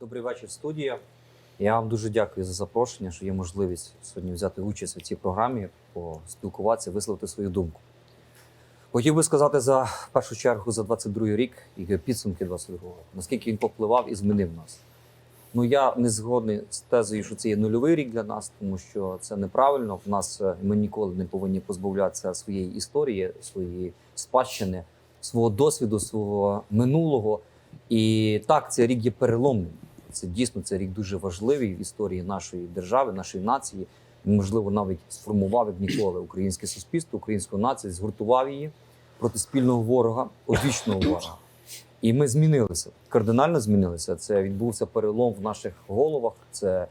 Добрий вечір, студія. Я вам дуже дякую за запрошення, що є можливість сьогодні взяти участь у цій програмі, поспілкуватися, висловити свою думку. Хотів би сказати за першу чергу за 22 рік і підсумки 22 року, наскільки він попливав і змінив нас. Ну я не згодний з тезою, що це є нульовий рік для нас, тому що це неправильно. В нас е, ми ніколи не повинні позбавлятися своєї історії, своєї спадщини, свого досвіду, свого минулого. І так, цей рік є переломним. Це дійсно це рік дуже важливий в історії нашої держави, нашої нації. Можливо, навіть сформував як ніколи українське суспільство, українську націю, згуртував її проти спільного ворога, одвічного ворога. І ми змінилися, кардинально змінилися. Це відбувся перелом в наших головах. Це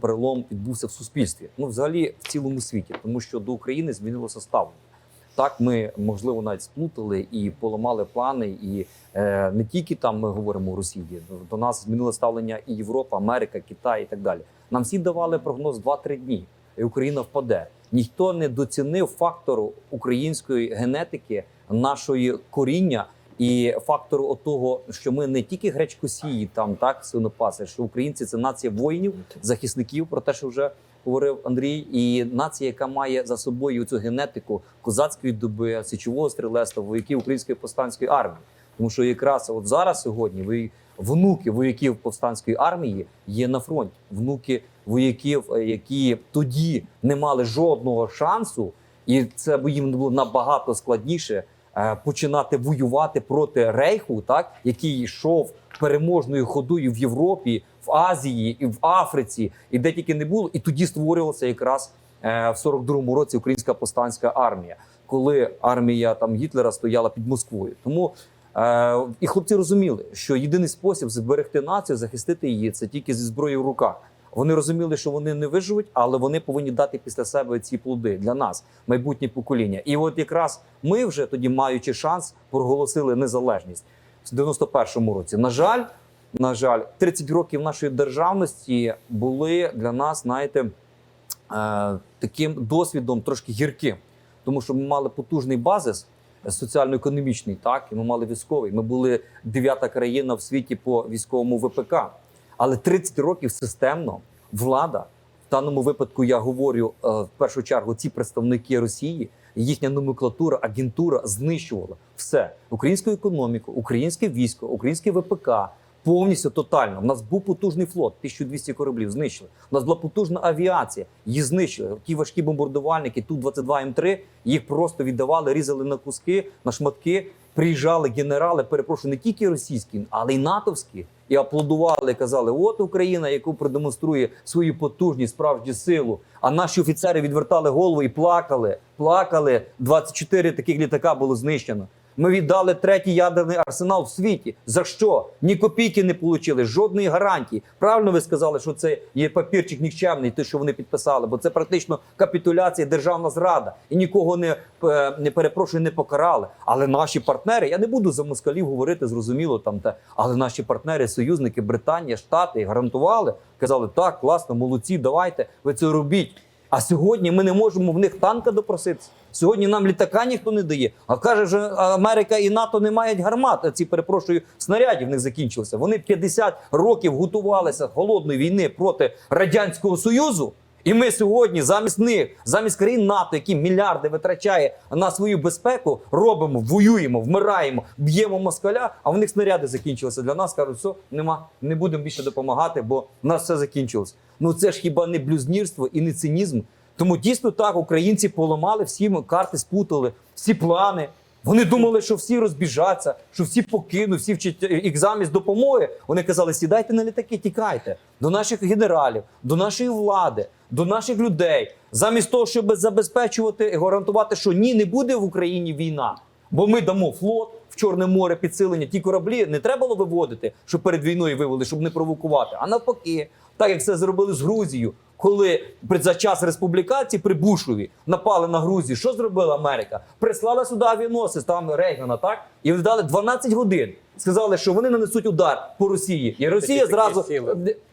перелом відбувся в суспільстві. Ну, взагалі, в цілому світі, тому що до України змінилося ставлення. Так, ми можливо навіть сплутали і поламали плани, і е, не тільки там ми говоримо Росії. До нас змінило ставлення і Європа, Америка, Китай і так далі. Нам всі давали прогноз 2-3 дні, і Україна впаде. Ніхто не доцінив фактору української генетики, нашої коріння і фактору того, що ми не тільки гречкосії, там так свинопаси, що українці це нація воїнів, захисників, про те, що вже говорив Андрій, і нація, яка має за собою цю генетику козацької доби, січового стрілецтва, вояків української повстанської армії. Тому що якраз от зараз сьогодні ви внуки вояків повстанської армії є на фронті. Внуки вояків, е, які тоді не мали жодного шансу, і це їм було набагато складніше е, починати воювати проти рейху, так який йшов переможною ходою в Європі, в Азії і в Африці, і де тільки не було. І тоді створювалася якраз е, в 42-му році українська повстанська армія, коли армія там Гітлера стояла під Москвою. Тому е, і хлопці розуміли, що єдиний спосіб зберегти націю, захистити її це тільки зі зброєю в руках. Вони розуміли, що вони не виживуть, але вони повинні дати після себе ці плоди для нас, майбутнє покоління. І от якраз ми вже тоді, маючи шанс, проголосили незалежність в 91-му році. На жаль, на жаль, 30 років нашої державності були для нас, знаєте, е, таким досвідом трошки гірким, тому що ми мали потужний базис соціально-економічний, так і ми мали військовий. Ми були дев'ята країна в світі по військовому ВПК. Але 30 років системно влада в даному випадку я говорю е, в першу чергу ці представники Росії, їхня номенклатура, агентура знищувала все українську економіку, українське військо, українське ВПК. Повністю тотально. У нас був потужний флот, 1200 кораблів знищили. У нас була потужна авіація, її знищили. Ті важкі бомбардувальники, ту 22 М3, їх просто віддавали, різали на куски, на шматки. Приїжджали генерали, перепрошую, не тільки російські, але й натовські, і аплодували, казали: от Україна, яку продемонструє свою потужність, справжню силу. А наші офіцери відвертали голову і плакали. Плакали. 24 таких літака було знищено. Ми віддали третій ядерний арсенал в світі. За що? Ні копійки не отримали, жодної гарантії. Правильно ви сказали, що це є папірчик нікчемний, те, що вони підписали, бо це практично капітуляція, державна зрада. І нікого не, е, не перепрошую, не покарали. Але наші партнери, я не буду за москалів говорити, зрозуміло там те, але наші партнери, союзники, Британія, Штати гарантували, казали, так, класно, молодці, давайте, ви це робіть. А сьогодні ми не можемо в них танка допроситися. Сьогодні нам літака ніхто не дає. А каже, що Америка і НАТО не мають гармат. Ці перепрошую снарядів них закінчилися. Вони 50 років готувалися холодної війни проти радянського союзу. І ми сьогодні замість них, замість країн НАТО, які мільярди витрачає на свою безпеку, робимо, воюємо, вмираємо, б'ємо москаля. А в них снаряди закінчилися для нас. кажуть, все, нема, не будемо більше допомагати, бо в нас все закінчилось. Ну це ж хіба не блюзнірство і не цинізм? Тому дійсно так українці поламали всі карти, спутали, всі плани. Вони думали, що всі розбіжаться, що всі покинуть, всі вчать і замість допомоги. Вони казали: сідайте на літаки, тікайте до наших генералів, до нашої влади, до наших людей, замість того, щоб забезпечувати і гарантувати, що ні, не буде в Україні війна, бо ми дамо флот в Чорне море підсилення. Ті кораблі не треба було виводити, щоб перед війною вивели, щоб не провокувати. А навпаки, так як це зробили з Грузією. Коли за час республікації при Бушові напали на Грузію, що зробила Америка? Прислала сюди авіаносець, там Рейгана, так і вони дали 12 годин. Сказали, що вони нанесуть удар по Росії, і Росія такі зразу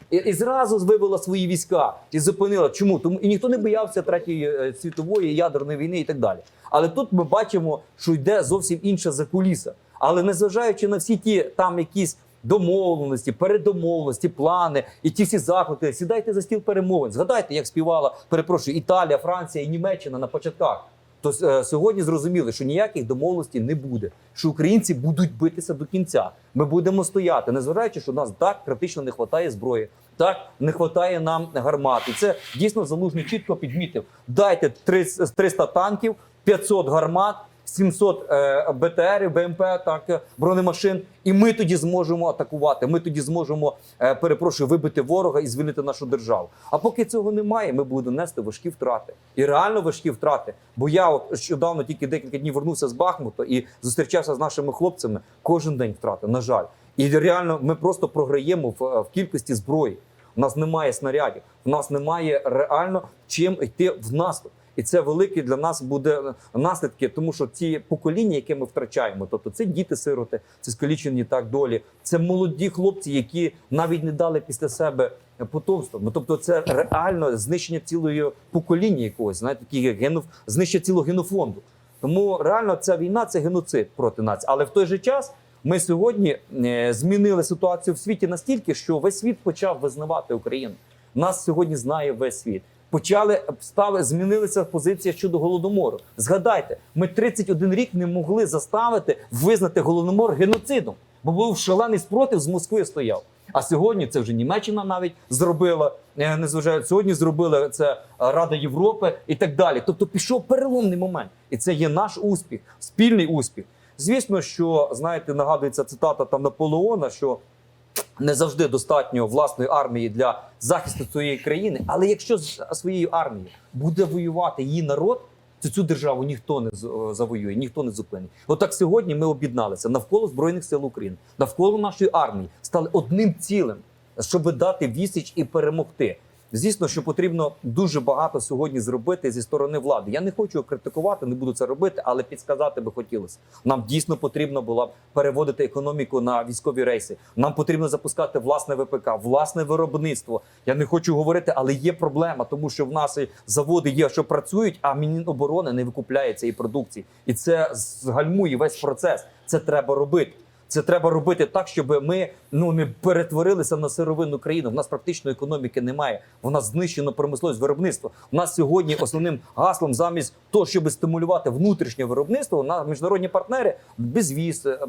і, і зразу вивела свої війська і зупинила. Чому? Тому і ніхто не боявся третьої е, світової ядерної війни і так далі. Але тут ми бачимо, що йде зовсім інша закуліса. Але незважаючи на всі ті там якісь домовленості, передомовленості, плани і ті всі заклики. Сідайте за стіл перемовин. Згадайте, як співала, перепрошую, Італія, Франція і Німеччина на початках. То е, сьогодні зрозуміли, що ніяких домовленостей не буде, що українці будуть битися до кінця. Ми будемо стояти, незважаючи, що нас так критично не вистачає зброї, так не вистачає нам гармат. І це дійсно залужний чітко підмітив. Дайте 300 300 танків, 500 гармат. 700 е, БТРів, БМП, так е, бронемашин, і ми тоді зможемо атакувати. Ми тоді зможемо, е, перепрошую, вибити ворога і звільнити нашу державу. А поки цього немає, ми будемо нести важкі втрати і реально важкі втрати. Бо я от щодавно тільки декілька днів вернувся з Бахмута і зустрічався з нашими хлопцями. Кожен день втрати, на жаль, і реально ми просто програємо в, в кількості зброї. У нас немає снарядів, в нас немає реально чим йти в наступ. І це великі для нас буде наслідки, тому що ті покоління, яке ми втрачаємо, тобто це діти-сироти, це скалічені так долі, це молоді хлопці, які навіть не дали після себе потомство. Ну тобто, це реально знищення цілої покоління якогось, знаєте, такі генов, знищення цілого генофонду. Тому реально ця війна це геноцид проти нації. Але в той же час ми сьогодні е, змінили ситуацію в світі настільки, що весь світ почав визнавати Україну. Нас сьогодні знає весь світ. Почали стали змінилися позиція щодо голодомору. Згадайте, ми 31 рік не могли заставити визнати голодомор геноцидом, бо був шалений спротив з Москви стояв. А сьогодні це вже Німеччина навіть зробила. е, Незважаючи сьогодні, зробила це Рада Європи і так далі. Тобто пішов переломний момент, і це є наш успіх, спільний успіх. Звісно, що знаєте, нагадується цитата там Наполеона, що не завжди достатньо власної армії для захисту своєї країни. Але якщо з своєю армією буде воювати її народ, то цю державу ніхто не е, завоює, ніхто не зупинить. Отак сьогодні ми об'єдналися навколо збройних сил України, навколо нашої армії, стали одним цілим, щоб дати відсіч і перемогти. Звісно, що потрібно дуже багато сьогодні зробити зі сторони влади. Я не хочу критикувати, не буду це робити, але підсказати би хотілося. Нам дійсно потрібно було переводити економіку на військові рейси. Нам потрібно запускати власне ВПК, власне виробництво. Я не хочу говорити, але є проблема, тому що в нас і заводи є, що працюють, а Міноборони не викупляє цієї продукції, і це згальмує весь процес. Це треба робити. Це треба робити так, щоб ми ну не перетворилися на сировинну країну. У нас практично економіки немає. У нас знищено промисловість виробництво. У нас сьогодні основним гаслом, замість того, щоб стимулювати внутрішнє виробництво, на міжнародні партнери безвіз е,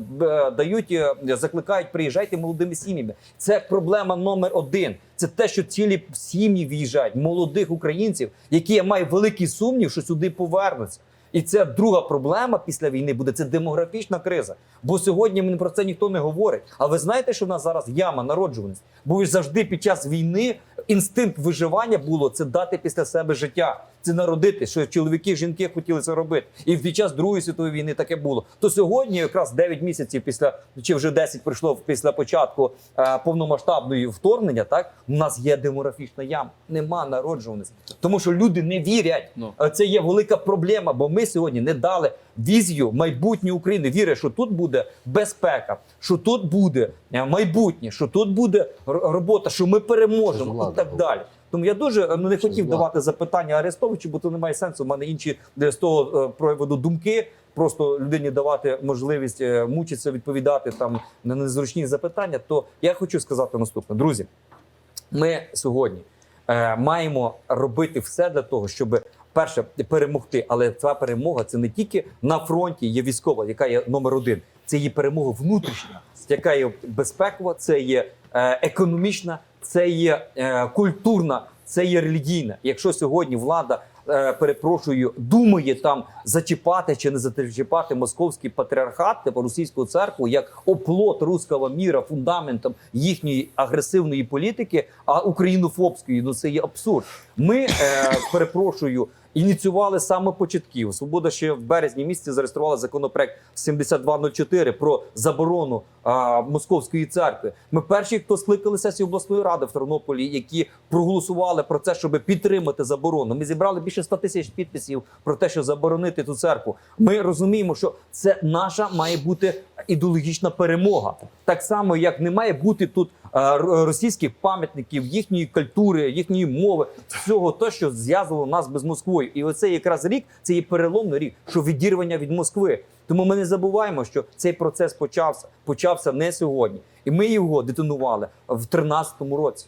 дають, е, закликають, приїжджайте молодими сім'ями. Це проблема номер один. Це те, що цілі сім'ї в'їжджають молодих українців, які я маю великий сумнів, що сюди повернуться. І це друга проблема після війни буде це демографічна криза. Бо сьогодні ми про це ніхто не говорить. А ви знаєте, що в нас зараз яма народжуваність? Бо ж завжди під час війни інстинкт виживання було це дати після себе життя, це народити, що чоловіки, жінки хотіли це робити. І під час Другої світової війни таке було. То сьогодні, якраз 9 місяців після чи вже 10 пройшло після початку е, повномасштабної вторгнення, так у нас є демографічна яма, нема народжуваності, тому що люди не вірять. Ну. Е, Це є велика проблема, бо ми сьогодні не дали візію майбутньої України. Вірять, що тут буде безпека, що тут буде е, майбутнє, що тут буде робота, що ми переможемо і так далі. Тому я дуже е, ну, не хотів давати запитання Арестовичу, бо то немає сенсу. У мене інші е, з того е, приводу думки. Просто людині давати можливість мучитися, відповідати там на незручні запитання. То я хочу сказати наступне, друзі. Ми сьогодні е, маємо робити все для того, щоб перше перемогти. Але ця перемога це не тільки на фронті є військова, яка є номер один. Це є перемога внутрішня, яка є безпекова, це є економічна, це є е, культурна, це є релігійна. Якщо сьогодні влада. е, Перепрошую, думає там зачіпати чи не зачіпати московський патріархат, типу російську церкву, як оплот руського міра, фундаментом їхньої агресивної політики, а українофобської. Ну це є абсурд. Ми е, перепрошую. Ініціювали саме початків. Свобода ще в березні місяці зареєструвала законопроект 7204 про заборону а, московської церкви. Ми перші, хто скликали сесію обласної ради в Тернополі, які проголосували про це, щоб підтримати заборону. Ми зібрали більше 100 тисяч підписів про те, що заборонити ту церкву. Ми розуміємо, що це наша має бути ідеологічна перемога. Так само, як не має бути тут е, російських пам'ятників, їхньої культури, їхньої мови, всього те, що зв'язувало нас без Москвою. І оцей якраз рік це є переломний рік, що відірвання від Москви. Тому ми не забуваємо, що цей процес почався. Почався не сьогодні, і ми його детонували в 13-му році.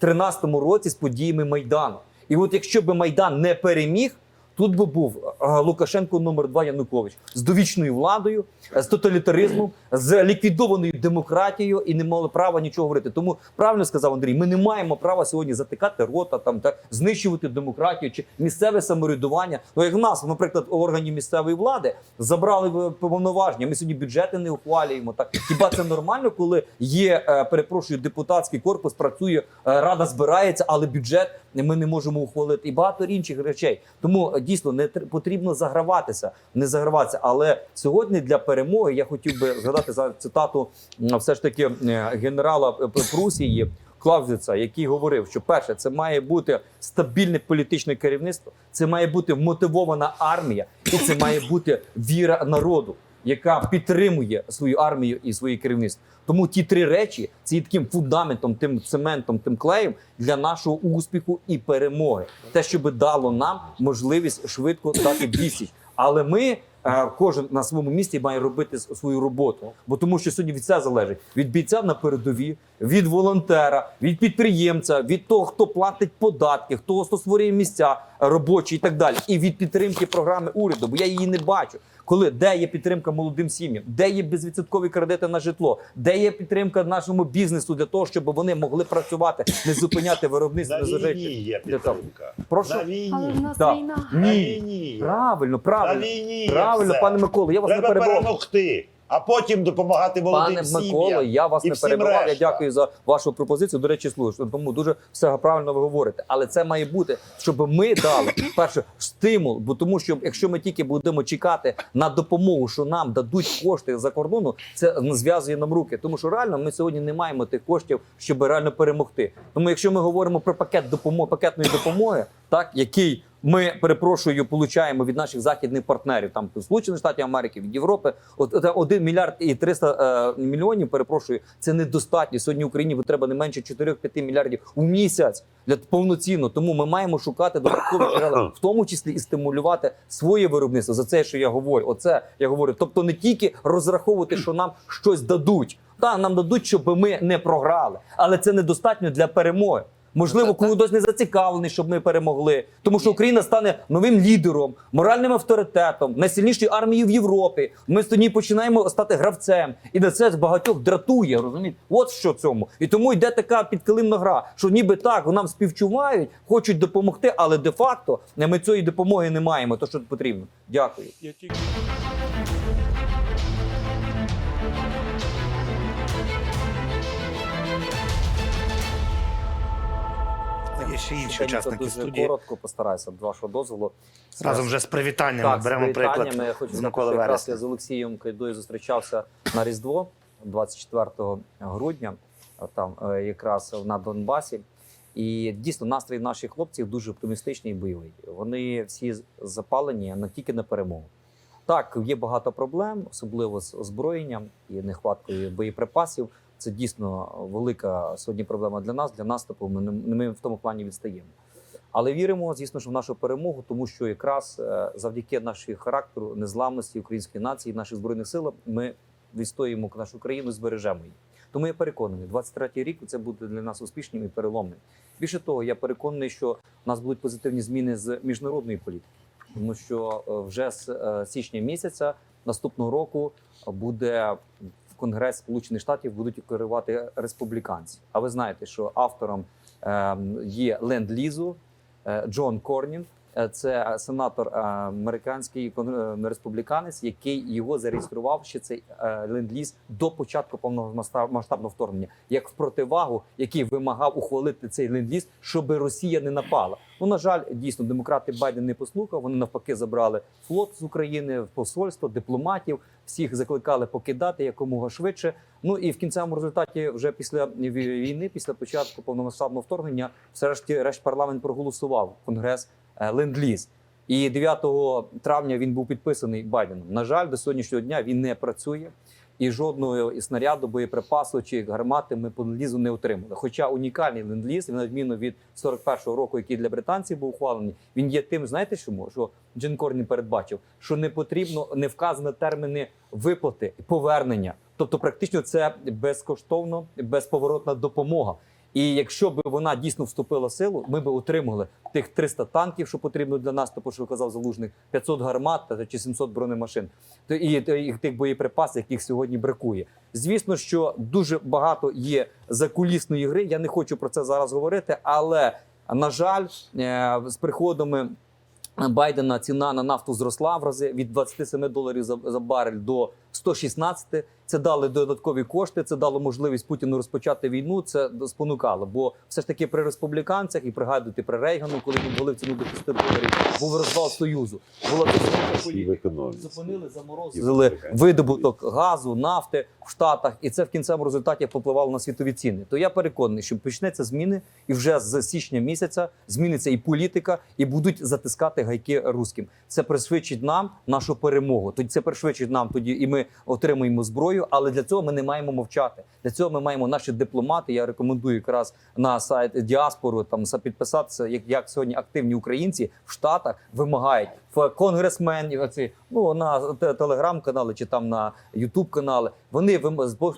В 13-му році з подіями Майдану. І от якщо би Майдан не переміг, тут би був е, Лукашенко номер 2 Янукович з довічною владою, е, з тоталітаризмом, з ліквідованою демократією і не мали права нічого говорити. Тому правильно сказав Андрій, ми не маємо права сьогодні затикати рота там та знищувати демократію чи місцеве самоврядування. Ну як в нас, наприклад, органів місцевої влади забрали е, повноваження. Ми сьогодні бюджети не ухвалюємо. Так хіба це нормально, коли є, е, перепрошую, депутатський корпус, працює, е, рада збирається, але бюджет ми не можемо ухвалити і багато інших речей. Тому е, дійсно не тр- потрібно заграватися, не заграватися. Але сьогодні для перемоги я хотів би згадати за цитату все ж таки е, генерала е, Прусії. Клавзіца, який говорив, що перше, це має бути стабільне політичне керівництво, це має бути мотивована армія, і це має бути віра народу, яка підтримує свою армію і своє керівництво. Тому ті три речі це є таким фундаментом, тим цементом, тим клеєм для нашого успіху і перемоги. Те, що би дало нам можливість швидко дати відсіч. Але ми. е, Кожен на своєму місці має робити свою роботу, бо тому, що сьогодні від це залежить від бійця на передові, від волонтера, від підприємця, від того, хто платить податки, хто створює місця робочі і так далі, і від підтримки програми уряду. Бо я її не бачу. Коли де є підтримка молодим сім'ям, де є безвідсоткові кредити на житло, де є підтримка нашому бізнесу для того, щоб вони могли працювати, не зупиняти виробництво, На війні є підтримка. Прошу На війні. Але в нас Да. війна. На війні. Правильно, На правильно, війні. правильно, все. пане Миколо. Я вас Треба не перебував. перемогти, а потім допомагати молодим Пане сім'ям. Миколо, я вас і не перебував. Я дякую за вашу пропозицію. До речі, слушно. Тому дуже все правильно ви говорите. Але це має бути, щоб ми дали перше стимул. Бо тому, що якщо ми тільки будемо чекати на допомогу, що нам дадуть кошти за кордону, це зв'язує нам руки. Тому що реально ми сьогодні не маємо тих коштів, щоб реально перемогти. Тому, якщо ми говоримо про пакет допомоги, пакетної допомоги, так який ми перепрошую, получаємо від наших західних партнерів, там Сполучених Штатів Америки, від Європи. От от 1 мільярд і 300 е, мільйонів. Перепрошую, це недостатньо. Сьогодні Україні треба не менше 4-5 мільярдів у місяць для повноцінно. Тому ми маємо шукати додаткові джерела, в тому числі і стимулювати своє виробництво. За це, що я говорю. Оце я говорю. Тобто не тільки розраховувати, що нам щось дадуть. Так, нам дадуть, щоб ми не програли, але це недостатньо для перемоги. Можливо, хтось не зацікавлений, щоб ми перемогли, тому що Україна стане новим лідером, моральним авторитетом, найсильнішою армією в Європі. Ми з тоді починаємо стати гравцем, і на це багатьох дратує. Розумієте? От що цьому. І тому йде така підкилимна гра, що ніби так нам співчувають, хочуть допомогти, але де-факто ми цієї допомоги не маємо. То що потрібно. Дякую. Ще інші учасники дуже студії. коротко постараюся, з вашого дозволу. Разом вже з привітаннями Так, беремо з приклад. Я хочу з Миколи Вересня. я з Олексієм Кайдою зустрічався на Різдво 24 грудня, там е, якраз на Донбасі. І дійсно настрій наших хлопців дуже оптимістичний і бойовий. Вони всі запалені не тільки на перемогу. Так, є багато проблем, особливо з озброєнням і нехваткою боєприпасів. Це дійсно велика сьогодні проблема для нас, для наступу. Ми, ми в тому плані відстаємо. Але віримо, звісно ж, в нашу перемогу, тому що якраз е, завдяки нашій характеру, незламності української нації, наших збройних сил, ми відстоїмо нашу країну, збережемо її. Тому я переконаний, 23-й рік це буде для нас успішним і переломним. Більше того, я переконаний, що в нас будуть позитивні зміни з міжнародної політики, тому що е, вже з е, січня місяця наступного року буде Конгрес Сполучених Штатів будуть керувати республіканці. А ви знаєте, що автором ем, є ленд-лізу е, Джон Корнін. Е, Це сенатор е, американський е, республіканець, який його зареєстрував ще цей е, ленд-ліз до початку повномасштабного вторгнення, як в противагу, який вимагав ухвалити цей ленд-ліз, щоб Росія не напала. Ну на жаль, дійсно, демократи Байден не послухав. Вони навпаки забрали флот з України, посольство, дипломатів. Всіх закликали покидати якомога швидше. Ну і в кінцевому результаті, вже після війни, після початку повномасштабного вторгнення, все решті решт парламент проголосував конгрес е, ленд-ліз. І 9 травня він був підписаний Байденом. На жаль, до сьогоднішнього дня він не працює. і жодного і снаряду, боєприпасу чи гармати ми по ленд-лізу не отримали. Хоча унікальний ленд-ліз, на відміну від 41-го року, який для британців був ухвалений, він є тим, знаєте чому? Що Джин Корні передбачив, що не потрібно не вказані терміни виплати повернення. Тобто, практично це безкоштовно, безповоротна допомога. І якщо б вона дійсно вступила в силу, ми б отримали тих 300 танків, що потрібно для нас, то що казав залужник, 500 гармат та чи 700 бронемашин. То і, тих боєприпасів, яких сьогодні бракує. Звісно, що дуже багато є закулісної гри. Я не хочу про це зараз говорити, але на жаль, е, з приходами. Байдена ціна на нафту зросла в рази від 27 доларів за барель до 116. Це дали додаткові кошти. Це дало можливість Путіну розпочати війну. Це спонукало. Бо все ж таки при республіканцях і пригадуйте при Рейгану, коли він ввалив ціну до 500 доларів, був розвал союзу. Була. Зупинили, заморозили видобуток газу, нафти в Штатах, і це в кінцевому результаті попливало на світові ціни. То я переконаний, що почнеться зміни, і вже з січня місяця зміниться і політика, і будуть затискати гайки руським. Це пришвидшить нам нашу перемогу. Тоді це пришвидшить нам тоді, і ми отримаємо зброю. Але для цього ми не маємо мовчати. Для цього ми маємо наші дипломати. Я рекомендую якраз на сайт діаспору там са- підписатися, як, як сьогодні активні українці в Штатах вимагають в конгресменів, оці, ну на телеграм-канали чи там на Ютуб канали. Вони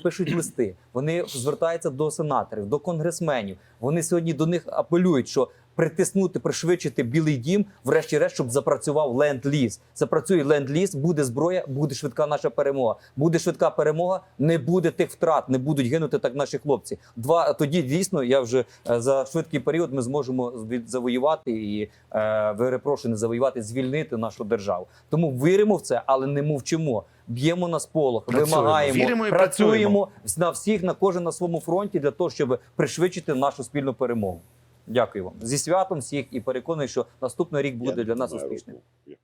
пишуть листи. Вони звертаються до сенаторів, до конгресменів. Вони сьогодні до них апелюють, що притиснути, пришвидшити білий дім, врешті-решт, щоб запрацював ленд-ліз. Запрацює ленд-ліз, буде зброя, буде швидка наша перемога. Буде швидка перемога, не буде тих втрат, не будуть гинути так наші хлопці. Два тоді дійсно я вже е, за швидкий період ми зможемо від- завоювати і е, перепрошую, не завоювати, звільнити нашу державу. Тому віримо в це, але не мовчимо. Б'ємо на сполох, Працюємо. вимагаємо, Віримо і працюємо на всіх на кожен на своєму фронті для того, щоб пришвидшити нашу спільну перемогу. Дякую вам зі святом всіх і переконую, що наступний рік буде для нас успішним. Я